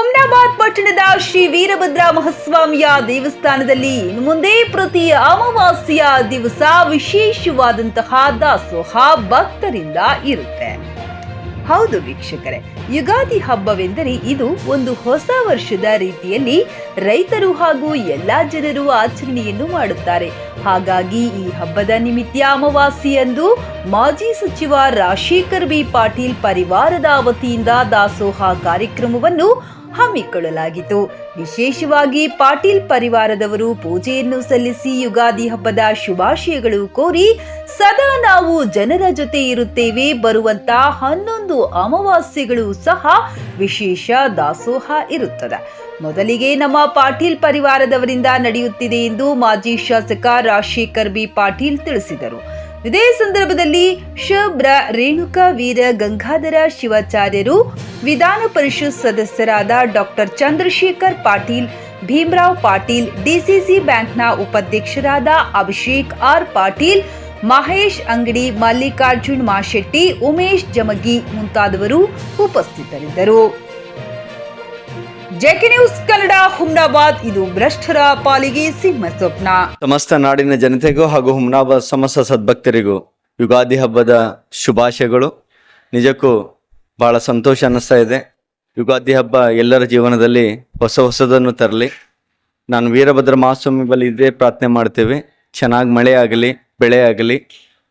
ಹುಮ್ನಾಬಾದ್ ಪಟ್ಟಣದ ಶ್ರೀ ವೀರಭದ್ರ ಮಹಾಸ್ವಾಮಿಯ ದೇವಸ್ಥಾನದಲ್ಲಿ ಇನ್ನು ಮುಂದೆ ಪ್ರತಿ ಅಮಾವಾಸ್ಯೆಯ ದಿವಸ ವಿಶೇಷವಾದಂತಹ ದಾಸೋಹ ಭಕ್ತರಿಂದ ಇರುತ್ತೆ. ಹೌದು ವೀಕ್ಷಕರೇ, ಯುಗಾದಿ ಹಬ್ಬವೆಂದರೆ ಇದು ಒಂದು ಹೊಸ ವರ್ಷದ ರೀತಿಯಲ್ಲಿ ರೈತರು ಹಾಗೂ ಎಲ್ಲ ಜನರು ಆಚರಣೆಯನ್ನು ಮಾಡುತ್ತಾರೆ. ಹಾಗಾಗಿ ಈ ಹಬ್ಬದ ನಿಮಿತ್ತ ಅಮಾವಾಸ್ಯೆಯಂದು ಮಾಜಿ ಸಚಿವ ರಾಜಶೇಖರ್ ಬಿ ಪಾಟೀಲ್ ಪರಿವಾರದ ವತಿಯಿಂದ ದಾಸೋಹ ಕಾರ್ಯಕ್ರಮವನ್ನು ಹಮ್ಮಿಕೊಳ್ಳಲಾಗಿತ್ತು. ವಿಶೇಷವಾಗಿ ಪಾಟೀಲ್ ಪರಿವಾರದವರು ಪೂಜೆಯನ್ನು ಸಲ್ಲಿಸಿ ಯುಗಾದಿ ಹಬ್ಬದ ಶುಭಾಶಯಗಳು ಕೋರಿ ಸದಾ ನಾವು ಜನರ ಜೊತೆ ಇರುತ್ತೇವೆ. ಬರುವಂತ ಹನ್ನೊಂದು ಅಮಾವಾಸ್ಯೆಗಳು ಸಹ ವಿಶೇಷ ದಾಸೋಹ ಇರುತ್ತದೆ. ಮೊದಲಿಗೆ ನಮ್ಮ ಪಾಟೀಲ್ ಪರಿವಾರದವರಿಂದ ನಡೆಯುತ್ತಿದೆ ಎಂದು ಮಾಜಿ ಶಾಸಕ ರಾಜಶೇಖರ್ ಬಿ ಪಾಟೀಲ್ ತಿಳಿಸಿದರು. ಇದೇ ಸಂದರ್ಭದಲ್ಲಿ ಶಬ್ರ ರೇಣುಕಾ ವೀರ ಗಂಗಾಧರ ಶಿವಾಚಾರ್ಯರು ವಿಧಾನ ಪರಿಷತ್ ಸದಸ್ಯರಾದ ಡಾಕ್ಟರ್ ಚಂದ್ರಶೇಖರ್ ಪಾಟೀಲ್, ಭೀಮರಾವ್ ಪಾಟೀಲ್, ಡಿಸಿಸಿ ಬ್ಯಾಂಕ್ನ ಉಪಾಧ್ಯಕ್ಷರಾದ ಅಭಿಷೇಕ್ ಆರ್ ಪಾಟೀಲ್, ಮಹೇಶ್ ಅಂಗಡಿ ಮಲ್ಲಿಕಾರ್ಜುನ್ ಮಾಶೆಟ್ಟಿ, ಉಮೇಶ್ ಜಮಗಿ ಮುಂತಾದವರು ಉಪಸ್ಥಿತರಿದ್ದರು. JK news Kannada, Humnabad. ಇದು ಭ್ರಷ್ಟರ ಪಾಲಿಗೆ ಸಿಂಹ ಸ್ವಪ್ನ. ಸಮಸ್ತ ನಾಡಿನ ಜನತೆಗೂ ಹಾಗೂ ಹುಮ್ನಾಬಾದ್ ಸಮಸ್ತ ಸದ್ಭಕ್ತರಿಗೂ ಯುಗಾದಿ ಹಬ್ಬದ ಶುಭಾಶಯಗಳು. ನಿಜಕ್ಕೂ ಬಹಳ ಸಂತೋಷ ಅನ್ನಿಸ್ತಾ ಇದೆ. ಯುಗಾದಿ ಹಬ್ಬ ಎಲ್ಲರ ಜೀವನದಲ್ಲಿ ಹೊಸ ಹೊಸದನ್ನು ತರಲಿ. ನಾನು ವೀರಭದ್ರ ಮಹಾಸ್ವಾಮಿ ಬಳಿ ಇದೇ ಪ್ರಾರ್ಥನೆ ಮಾಡ್ತೇವೆ. ಚೆನ್ನಾಗಿ ಮಳೆ ಆಗಲಿ, ಬೆಳೆ ಆಗಲಿ,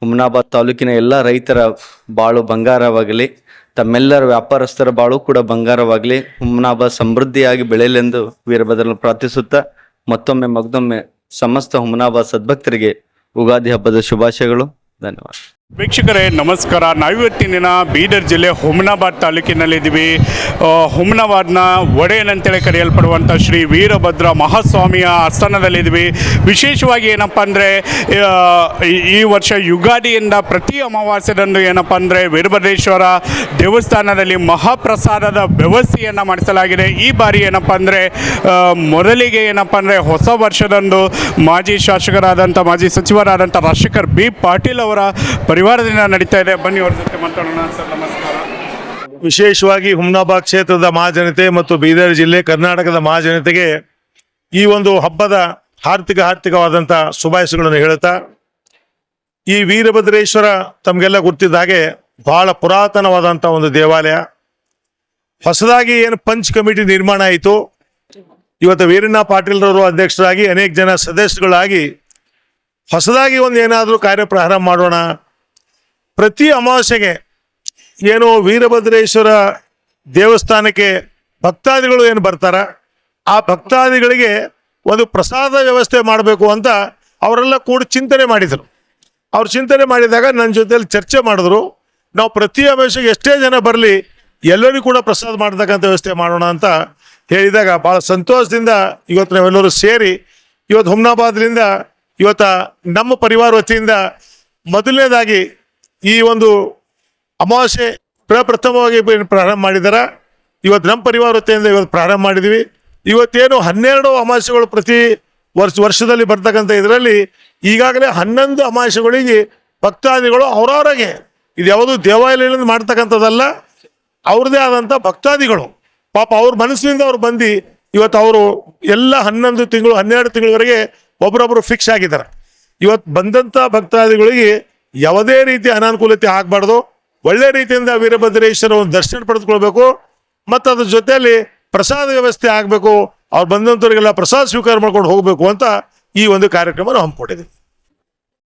ಹುಮ್ನಾಬಾದ್ ತಾಲೂಕಿನ ಎಲ್ಲ ರೈತರ ಬಾಳು ಬಂಗಾರವಾಗಲಿ. ತಮ್ಮೆಲ್ಲರ ವ್ಯಾಪಾರಸ್ಥರ ಬಾಳು ಕೂಡ ಬಂಗಾರವಾಗಲಿ ಹುಮ್ನಾಭ ಸಮೃದ್ಧಿಯಾಗಿ ಬೆಳೆಯಲೆಂದು ವೀರಭದ್ರನ ಪ್ರಾರ್ಥಿಸುತ್ತಾ ಮತ್ತೊಮ್ಮೆ ಮಗದೊಮ್ಮೆ ಸಮಸ್ತ ಹುಮನಾಬಾದ್ ಸದ್ಭಕ್ತರಿಗೆ ಉಗಾದಿ ಹಬ್ಬದ ಶುಭಾಶಯಗಳು. ಧನ್ಯವಾದ. ವೀಕ್ಷಕರೇ, ನಮಸ್ಕಾರ. ನಾವಿವತ್ತಿನ ಬೀದರ್ ಜಿಲ್ಲೆ ಹುಮನಾಬಾದ್ ತಾಲೂಕಿನಲ್ಲಿದ್ದೀವಿ. ಹುಮನಾಬಾದ್ನ ಒಡೆಯನ್ ಅಂತೇಳಿ ಕರೆಯಲ್ಪಡುವಂಥ ಶ್ರೀ ವೀರಭದ್ರ ಮಹಾಸ್ವಾಮಿಯ ಆಸ್ಥಾನದಲ್ಲಿದ್ದೀವಿ. ವಿಶೇಷವಾಗಿ ಏನಪ್ಪ ಅಂದರೆ ಈ ವರ್ಷ ಯುಗಾದಿಯಿಂದ ಪ್ರತಿ ಅಮಾವಾಸ್ಯದಂದು ಏನಪ್ಪ ಅಂದರೆ, ವೀರಭದ್ರೇಶ್ವರ ದೇವಸ್ಥಾನದಲ್ಲಿ ಮಹಾಪ್ರಸಾದದ ವ್ಯವಸ್ಥೆಯನ್ನು ಮಾಡಿಸಲಾಗಿದೆ. ಈ ಬಾರಿ ಏನಪ್ಪ ಅಂದರೆ ಮೊದಲಿಗೆ ಏನಪ್ಪ ಅಂದರೆ, ಹೊಸ ವರ್ಷದಂದು ಮಾಜಿ ಶಾಸಕರಾದಂಥ ಮಾಜಿ ಸಚಿವರಾದಂಥ ರಾಜಶೇಖರ್ ಬಿ ಪಾಟೀಲ್ ಅವರ ಪರಿವಾರದಿಂದ ನಡೀತಾ ಇದೆ. ಬನ್ನಿ, ಅವ್ರ ಜೊತೆ ಮಾತಾಡೋಣ. ಸರ್, ನಮಸ್ಕಾರ. ವಿಶೇಷವಾಗಿ ಹುಮ್ನಾಬಾದ್ ಕ್ಷೇತ್ರದ ಮಹಾಜನತೆ ಮತ್ತು ಬೀದರ್ ಜಿಲ್ಲೆ ಕರ್ನಾಟಕದ ಮಹಾಜನತೆಗೆ ಈ ಒಂದು ಹಬ್ಬದ ಆರ್ಥಿಕ ಆರ್ಥಿಕವಾದಂಥ ಶುಭಾಶಯಗಳನ್ನು ಹೇಳುತ್ತಾ, ಈ ವೀರಭದ್ರೇಶ್ವರ ತಮಗೆಲ್ಲ ಗೊತ್ತಿದ್ದ ಹಾಗೆ ಬಹಳ ಪುರಾತನವಾದಂಥ ಒಂದು ದೇವಾಲಯ. ಹೊಸದಾಗಿ ಏನು ಪಂಚ್ ಕಮಿಟಿ ನಿರ್ಮಾಣ ಆಯಿತು. ಇವತ್ತು ವೀರಣ್ಣ ಪಾಟೀಲ್ರವರು ಅಧ್ಯಕ್ಷರಾಗಿ ಅನೇಕ ಜನ ಸದಸ್ಯರುಗಳಾಗಿ ಹೊಸದಾಗಿ ಒಂದು ಏನಾದರೂ ಕಾರ್ಯ ಪ್ರಾರಂಭ ಮಾಡೋಣ ಪ್ರತಿ ಅಮಾವಾಸ್ಯೆಗೆ ಏನು ವೀರಭದ್ರೇಶ್ವರ ದೇವಸ್ಥಾನಕ್ಕೆ ಭಕ್ತಾದಿಗಳು ಏನು ಬರ್ತಾರ, ಆ ಭಕ್ತಾದಿಗಳಿಗೆ ಒಂದು ಪ್ರಸಾದ ವ್ಯವಸ್ಥೆ ಮಾಡಬೇಕು ಅಂತ ಅವರೆಲ್ಲ ಕೂಡ ಚಿಂತನೆ ಮಾಡಿದರು. ಅವ್ರು ಚಿಂತನೆ ಮಾಡಿದಾಗ ನನ್ನ ಜೊತೆಯಲ್ಲಿ ಚರ್ಚೆ ಮಾಡಿದ್ರು. ನಾವು ಪ್ರತಿ ಅಮಾವಾಸ್ಯೆಗೆ ಎಷ್ಟೇ ಜನ ಬರಲಿ, ಎಲ್ಲರಿಗೂ ಕೂಡ ಪ್ರಸಾದ ಮಾಡ್ತಕ್ಕಂಥ ವ್ಯವಸ್ಥೆ ಮಾಡೋಣ ಅಂತ ಹೇಳಿದಾಗ ಭಾಳ ಸಂತೋಷದಿಂದ ಇವತ್ತು ನಾವೆಲ್ಲರೂ ಸೇರಿ, ಇವತ್ತು ಹುಮ್ನಾಬಾದ್ಲಿಂದ ಇವತ್ತ ನಮ್ಮ ಪರಿವಾರ ವತಿಯಿಂದ ಮೊದಲನೇದಾಗಿ ಈ ಒಂದು ಅಮಾವಾಸ್ಯೆ ಪ್ರಪ್ರಥಮವಾಗಿ ಪ್ರಾರಂಭ ಮಾಡಿದಾರ? ಇವತ್ತು ನಮ್ಮ ಪರಿವಾರ ವತಿಯಿಂದ ಇವತ್ತು ಪ್ರಾರಂಭ ಮಾಡಿದ್ವಿ. ಇವತ್ತೇನು ಹನ್ನೆರಡು ಅಮಾವಾಸ್ಯೆಗಳು ಪ್ರತಿ ವರ್ಷ, ವರ್ಷದಲ್ಲಿ ಬರ್ತಕ್ಕಂಥ ಇದರಲ್ಲಿ ಈಗಾಗಲೇ ಹನ್ನೊಂದು ಅಮಾವಾಸ್ಯೆಗಳಿಗೆ ಭಕ್ತಾದಿಗಳು ಅವರವರಿಗೆ, ಇದು ಯಾವುದು ದೇವಾಲಯದಿಂದ ಮಾಡ್ತಕ್ಕಂಥದ್ದಲ್ಲ, ಅವ್ರದ್ದೇ ಆದಂಥ ಭಕ್ತಾದಿಗಳು. ಪಾಪ ಅವ್ರ ಮನಸ್ಸಿನಿಂದ ಅವ್ರು ಬಂದು ಇವತ್ತು ಅವರು ಎಲ್ಲ ಹನ್ನೊಂದು ತಿಂಗಳು, ಹನ್ನೆರಡು ತಿಂಗಳವರೆಗೆ ಒಬ್ರೊಬ್ರು ಫಿಕ್ಸ್ ಆಗಿದ್ದಾರೆ. ಇವತ್ತು ಬಂದಂಥ ಭಕ್ತಾದಿಗಳಿಗೆ ಯಾವುದೇ ರೀತಿ ಅನಾನುಕೂಲತೆ ಆಗಬಾರ್ದು. ಒಳ್ಳೆ ರೀತಿಯಿಂದ ವೀರಭದ್ರೇಶ್ವರ ಒಂದು ದರ್ಶನ ಪಡೆದುಕೊಳ್ಬೇಕು. ಮತ್ತು ಅದ್ರ ಜೊತೆಯಲ್ಲಿ ಪ್ರಸಾದ ವ್ಯವಸ್ಥೆ ಆಗಬೇಕು. ಅವ್ರು ಬಂದಂಥವ್ರಿಗೆಲ್ಲ ಪ್ರಸಾದ ಸ್ವೀಕಾರ ಮಾಡ್ಕೊಂಡು ಹೋಗಬೇಕು ಅಂತ ಈ ಒಂದು ಕಾರ್ಯಕ್ರಮ ಹಮ್ಮಿಕೊಂಡಿದ್ದೀವಿ.